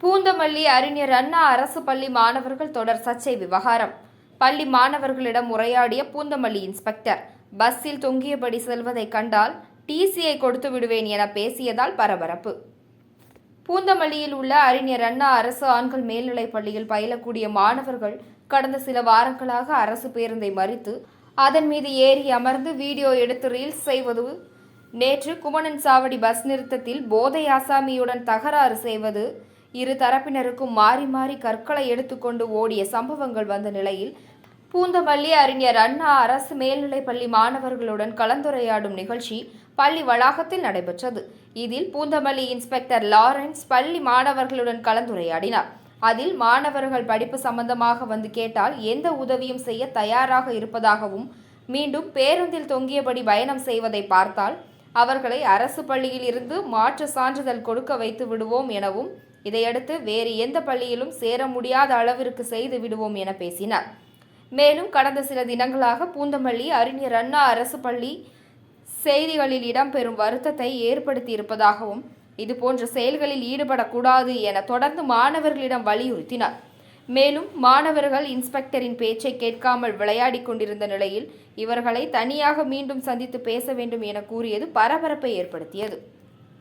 பூந்தமல்லி அறிஞர் அண்ணா அரசு பள்ளி மாணவர்கள் தொடர் சர்ச்சை விவகாரம். பள்ளி மாணவர்களிடம் உரையாடிய பூந்தமல்லி இன்ஸ்பெக்டர் பஸ்ஸில் தொங்கியபடி செல்வதை கண்டால் டிசியை கொடுத்து விடுவேன் என பேசியதால் பரபரப்பு. பூந்தமல்லியில் உள்ள அறிஞர் அண்ணா அரசு ஆண்கள் மேல்நிலைப் பள்ளியில் பயிலக்கூடிய மாணவர்கள் கடந்த சில வாரங்களாக அரசு பேருந்தை மறித்து அதன் மீது ஏறி அமர்ந்து வீடியோ எடுத்து ரீல்ஸ் செய்வது நேற்று குமணன் சாவடி பஸ் நிறுத்தத்தில் போதை ஆசாமியுடன் தகராறு செய்வது இரு தரப்பினருக்கும் மாறி மாறி கற்களை எடுத்துக்கொண்டு ஓடிய சம்பவங்கள் வந்த நிலையில் பூந்தமல்லி அறிஞர் அண்ணா அரசு மேல்நிலைப் பள்ளி மாணவர்களுடன் கலந்துரையாடும் நிகழ்ச்சி பள்ளி வளாகத்தில் நடைபெற்றது. இதில் பூந்தமல்லி இன்ஸ்பெக்டர் லாரன்ஸ் பள்ளி மாணவர்களுடன் கலந்துரையாடினார். அதில் மாணவர்கள் படிப்பு சம்பந்தமாக வந்து கேட்டால் எந்த உதவியும் செய்ய தயாராக இருப்பதாகவும் மீண்டும் பேருந்தில் தொங்கியபடி பயணம் செய்வதை பார்த்தால் அவர்களை அரசு பள்ளியில் இருந்து மாற்று சான்றிதழ் கொடுக்க வைத்து விடுவோம் எனவும் இதையடுத்து வேறு எந்த பள்ளியிலும் சேர முடியாத அளவிற்கு செய்து விடுவோம் என பேசினார். மேலும் கடந்த சில தினங்களாக பூந்தமல்லி அறிஞர் அண்ணா அரசு பள்ளி செய்திகளில் இடம்பெறும் வருத்தத்தை ஏற்படுத்தி இருப்பதாகவும் இதுபோன்ற செயல்களில் ஈடுபடக்கூடாது என தொடர்ந்து மாணவர்களிடம் வலியுறுத்தினார். மேலும் மாணவர்கள் இன்ஸ்பெக்டரின் பேச்சை கேட்காமல் விளையாடி கொண்டிருந்த நிலையில் இவர்களை தனியாக மீண்டும் சந்தித்து பேச வேண்டும் என கூறியது பரபரப்பை ஏற்படுத்தியது.